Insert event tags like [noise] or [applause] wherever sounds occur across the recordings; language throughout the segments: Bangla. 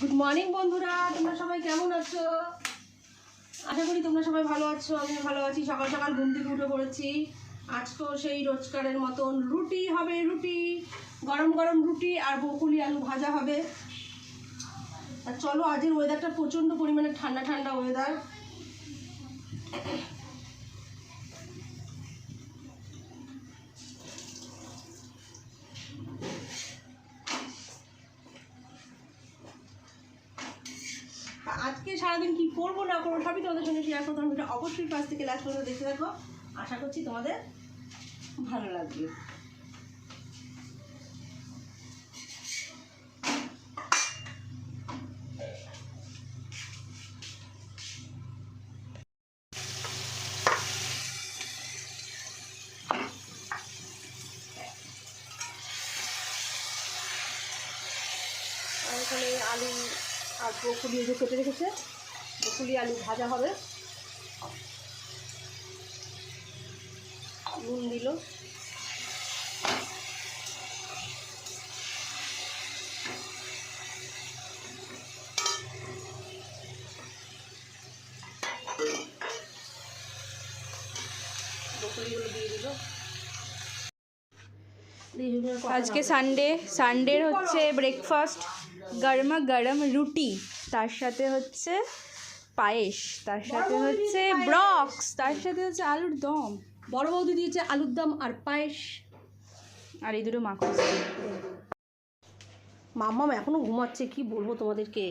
গুড মর্নিং বন্ধুরা। তোমরা সবাই কেমন আছো? আশা করি তোমরা সবাই ভালো আছো আমি ভালো আছি। সকাল সকাল ঘুম থেকে উঠে পড়েছি। আজকেও সেই রোজকারের মতন রুটি হবে, রুটি। গরম গরম রুটি আর বকুলি আলু ভাজা হবে। আর চলো, আজের ওয়েদারটা প্রচণ্ড পরিমাণে ঠান্ডা ঠান্ডা ওয়েদার আজকে সারাদিন কি করব না করব, সবই তোমাদের সঙ্গে শেয়ার করতাম ভিডিও অবশ্যই পাশ থেকে লাস্ট পর্যন্ত দেখতে থাকো। আশা করছি তোমাদের ভালো লাগবে। এখানে আলু আর যে কেটে রেখেছে। বকুলি আলু ভাজা হবে। নুন দিল। দিল। আজকে সানডে সানডের হচ্ছে ব্রেকফাস্ট গরমা গরম রুটি তার সাথে হচ্ছে পায়েস তার সাথে হচ্ছে ব্রক্স তার সাথে হচ্ছে আলুর দম। বড় বৌদি দিয়েছে আলুর দম আর পায়েস। আর এই দুটো মাখো মাম্মাম এখনও ঘুমাচ্ছে কি বলব তোমাদেরকে?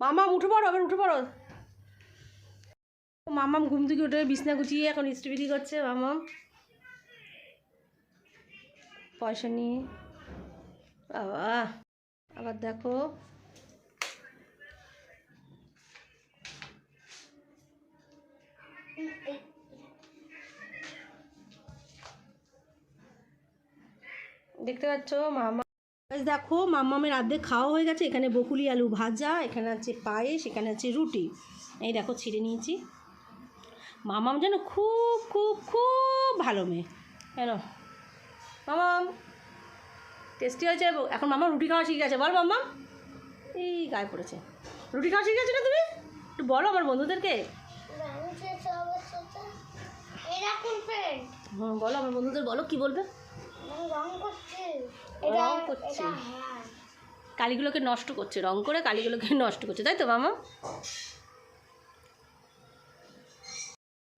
মাম্মাম উঠে পড়ো আবার উঠে পড়ো। মাম্মাম ঘুম থেকে উঠে বিছনা গুছিয়ে এখন স্টিভিটি করছে মাম্মাম পয়সা নিয়ে। বাবা আবার দেখো। দেখতে পাচ্ছ মামা দেখো মাম্মামের আর্ধেক খাওয়া হয়ে গেছে। এখানে বকুলি আলু ভাজা এখানে আছে পায়েস এখানে আছে রুটি। এই দেখো ছিঁড়ে নিয়েছি। মামাম যেন খুব খুব খুব ভালো মেয়ে। কেন? মামাম টেস্টি হয়েছে? এখন মামা রুটি খাওয়া শিখে গেছে। বল মাম্মা। এই গায়ে পড়েছে। রুটি খাওয়া শিখে গেছো না তুমি? একটু বলো আমার বন্ধুদেরকে। ফ্রেন্ড হুম বলো আমার বন্ধুদের বলো কি বলবে? রং করছে। রং করছে। হ্যাঁ। কালিগুলোকে নষ্ট করছে রং করে কালিগুলোকে [laughs] নষ্ট করছে তাই তো মামা?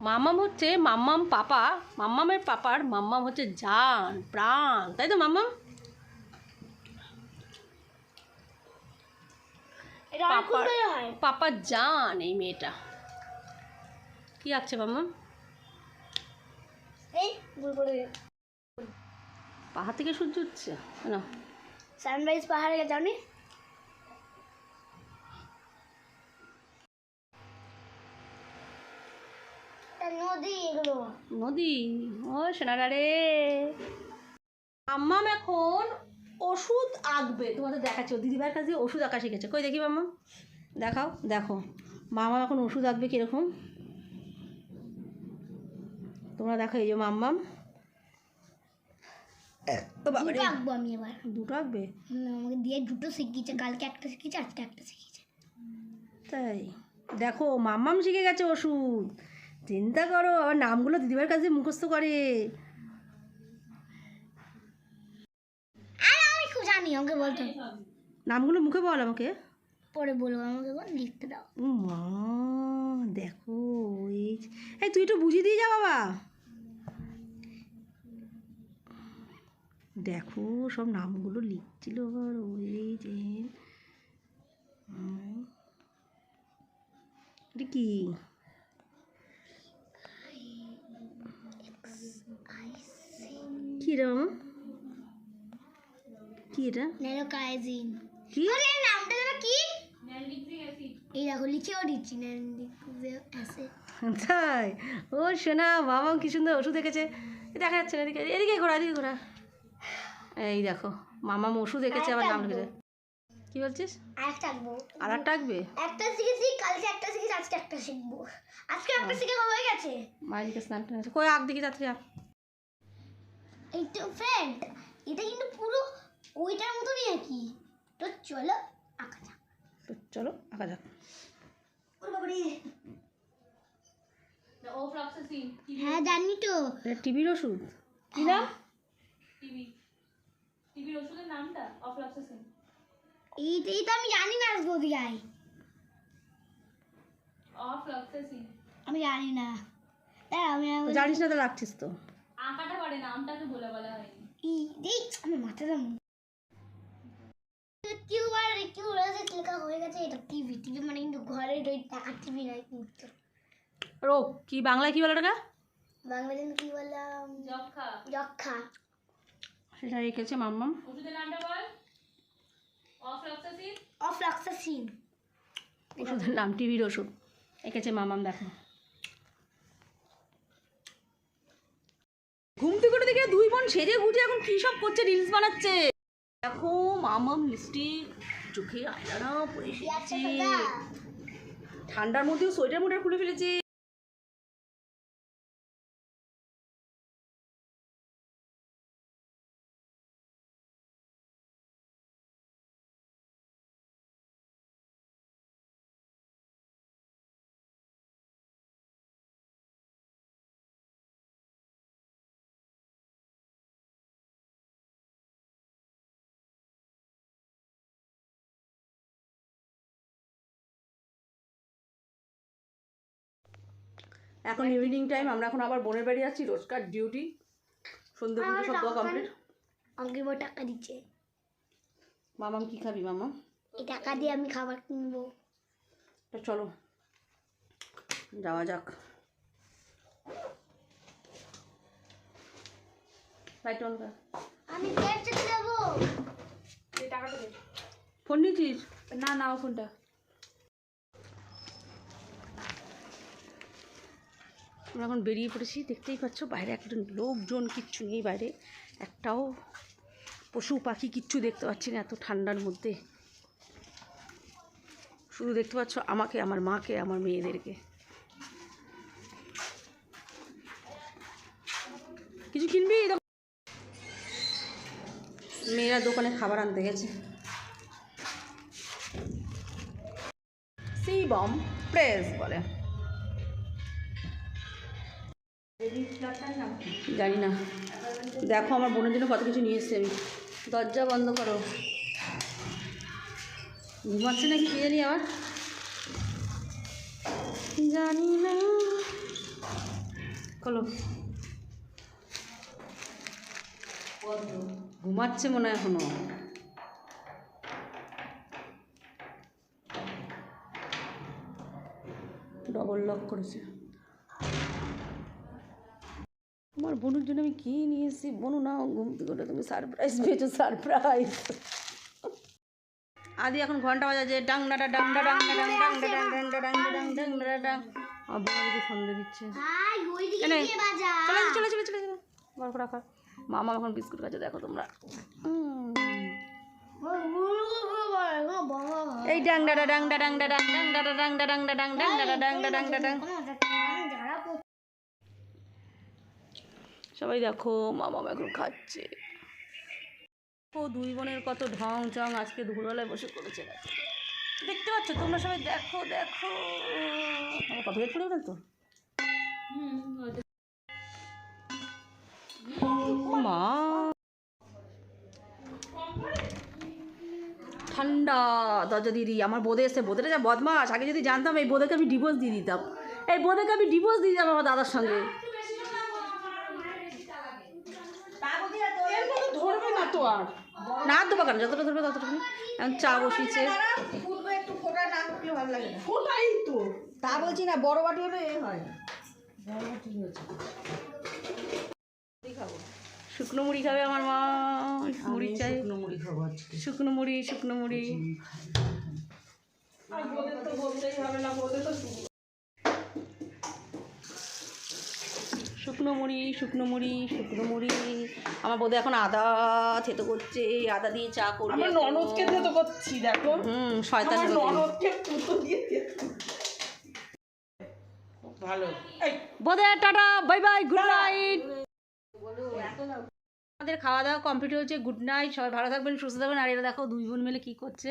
মাম্মাম হচ্ছে মাম্মাম পাপা মাম্মামের পাপার মাম্মাম হচ্ছে জান প্রাণ তাই তো মাম্মাম? এটা পাপার জান এই মেয়েটা। কি আঁকছে মাম্মাম? এই ভুল করে পাহাড় থেকে সূর্য উঠছে? না সানরাইজ পাহাড়ে যাওনি নদী এগুলো। নদী? ও সোনারা রে আম্মাম এখন ওষুধ আঁকবে। তোমাদের দেখাচ্ছে দিদিভাইয়ের কাছে ওষুধ আঁকা শিখেছে। কই দেখি মাম্মা দেখাও দেখো। মামা এখন ওষুধ আঁকবে কীরকম? তোমরা দেখো এই যে মাম্মাম। দুটো আঁকবো আমি এবার। দুটো আঁকবে? আমাকে দিয়ে দুটো শিখিয়েছে কালকে একটা শিখিয়েছে আজকে একটা শিখিয়েছে। তাই? দেখো মাম্মাম শিখে গেছে ওষুধ। চিন্তা করো আবার নামগুলো দিদিভাইয়ের কাছে মুখস্থ করে। আর আমি খুব জানি আমাকে বলতে। নামগুলো মুখে বল আমাকে। পরে বলব আমাকে বল লিখতে দাও। ও মা দেখো এই এই তুই একটু বুঝিয়ে দিয়ে যা বাবা। দেখো সব নামগুলো লিখছিল আবার ওই যে কি? কি রে মামা? কি এটা ন্যানোকাইজিন কি? আরে নামটা যেন কি? এই দেখো লিখেও দিচ্ছি তাই? ও শোনা বাবা কি সুন্দর ওষুধ দেখেছে। দেখা যাচ্ছে না এদিকে এদিকে ঘোরা এদিকে ঘোরা। এই দেখো মামা ওষুধ দেখেছে আবার নাম লিখেছে। কি বলছিস? আর একটা আঁকবে? একটা শিখেছি কালকে একটা শিখেছি আজকে একটা শিখব। আজকে একটা শিখে হয়ে গেছে? মায়ের দিকে স্নান টান আছে। কই আঁক দেখি তাড়াতাড়ি আঁক। এই তো ফ্রেন্ড এটা কিন্তু পুরো ওইটার মতনই আর কি। চলো আঁকা যাক। তো চলো আঁকা যাক। হ্যাঁ জানি তো। টিভির ওষুধ। কি নাম? TB. টিবির ওষুধের নামটা? অফলক্সাসিন এই এই তো আমি জানি না অফলক্সাসিন আমি জানি না। তাই আমি জানিস না তো রাখছিস তো। আঁকাটা পারে নামটাকে বলে বলা হয়নি। এই দেখ আমি মাথাটা লেখা হয়ে গেছে এটা টিভি টিভি মানে কিন্তু ঘরের ওই টাকা টিভি নাই কিন্তু। রো কি বাংলায় কি বলে ওটাকে? বাংলাতে কি বললাম? যক্ষা। যক্ষা। সেটা রেখেছে মাম্মাম ওষুধের নামটা বল। অফলক্সাসিন অফ্লাক্সাসিন ওষুধের নাম টিভির ওষুধ। এঁকেছে মামাম দেখো। ঘুম থেকে উঠে দেখে দুই বোন সেজে গুজে এখন কী সব করছে রিলস বানাচ্ছে। দেখো মামাম লিপস্টিক চোখে আয়না পরে ঠান্ডার মধ্যেও সোয়েটার মোটার খুলে ফেলেছে। এখন ইভিনিং টাইম আমরা এখন আবার বোনের বাড়ি যাচ্ছি রোজকার ডিউটি সন্ধ্যে পুজো সব দেওয়া কমপ্লিট আমাকে এবার টাকা দিচ্ছে। মামাম কি খাবি মামাম? এই টাকা দিয়ে আমি খাবার কিনবো। তা চলো যাওয়া যাক। লাইট অন কর আমি দেবো। টাকাটা দে। ফোন নিয়েছিস? না নাও ফোনটা। আমরা এখন বেরিয়ে পড়েছি, দেখতেই পাচ্ছ বাইরে একজন লোকজন কিচ্ছু নেই বাইরে। একটাও পশু পাখি কিচ্ছু দেখতে পাচ্ছি না, এত ঠান্ডার মধ্যে। শুধু দেখতে পাচ্ছ আমাকে, আমার মাকে, আমার মেয়েদেরকে। কিছু কিনবি। মেয়েরা দোকানে খাবার আনতে গেছে। সি বম প্রেস বলে। জানি না দেখো, আমার বোনের জন্য কত কিছু নিয়ে এসছি আমি। দরজা বন্ধ করো। ঘুমাচ্ছে নাকি কে জানি আবার? জানি না খোলো। ঘুমাচ্ছে মনে হয় এখনও। ডবল লক করেছে। আমার বোনের জন্য আমি কী নিয়ে এসেছি বোনু না ঘুম থেকে উঠে তুমি সারপ্রাইজ পেয়েছ সারপ্রাইজ আদি এখন ঘণ্টা বাজাচ্ছে ডাং ডাটা ডাং ডা ডাং ডা ডাং ডাং ডা ডাং ডাং ডা ডাং ডা ডাং ডাং ডা ডাং আমার বোনকে সন্ধে দিচ্ছে চলে চলে চলে চলে চলে গল্প রাখা মামা এখন বিস্কুট খাচ্ছে দেখো তোমরা। এই ডাং ডাটা ডাং ডা ডাং ডা ডাং ডাং ডাং ডা ডাং ডা ডাং ডা ডাং সবাই দেখো মামা এখন খাচ্ছে। ও দুই বোনের কত ঢং চং আজকে দুপুরবেলায় বসে করেছে। দেখতে পাচ্ছ, তোমরা সবাই দেখো দেখো। আমার কত পড়ে গেল তো? মা। ঠান্ডা, দরজা দিদি আমার বোধে এসে বোধেটা যা বদমাস আগে যদি জানতাম, এই বোধেকে আমি ডিভোর্স দিয়ে দিতাম। এই বোধেকে আমি ডিভোর্স দিয়ে দিতাম আমার দাদার সঙ্গে ধরবে না তো আর। না দেবো কেন? যতটা ধরবে ততটা এখন চা বসিয়েছে। তা। বলছি না বড় বাটি হলে এ হয়। বড় বাটি হয়েছে শুকনো মুড়ি খাবে আমার মা। মুড়ি চাই শুকনো মুড়ি খাব শুকনো মুড়ি শুকনো মুড়ি। শুকনো মুড়ি শুকনো মুড়ি শুকনো মুড়ি। আমার বোধহয় এখন আদা থেতো করছে আদা দিয়ে চা করবে আমার। ননদকে দিয়ে তো করছি দেখো। হুম শয়তান। ননদকে পুতো দিয়ে ভালো। এই। বোধে tata bye bye good night. আমাদের খাওয়া দাওয়া কমপ্লিট হয়েছে গুড নাইট। সবাই ভালো থাকবেন সুস্থ থাকবেন। আর এরা দেখো দুই বোন মিলে কী করছে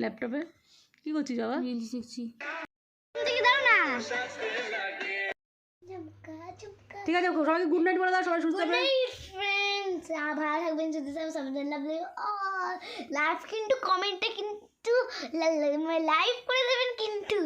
ল্যাপটপে। কী করছিস বাবা? দাও না? ঠিক আছে সবাইকে গুড নাইট বলে দাও সবাই সুস্থ থাকবেন। ফ্রেন্ডস ভালো থাকবেন যদি সাবধান অল লাইভ কিন্তু কমেন্টে কিন্তু লাইভ করে দেবেন কিন্তু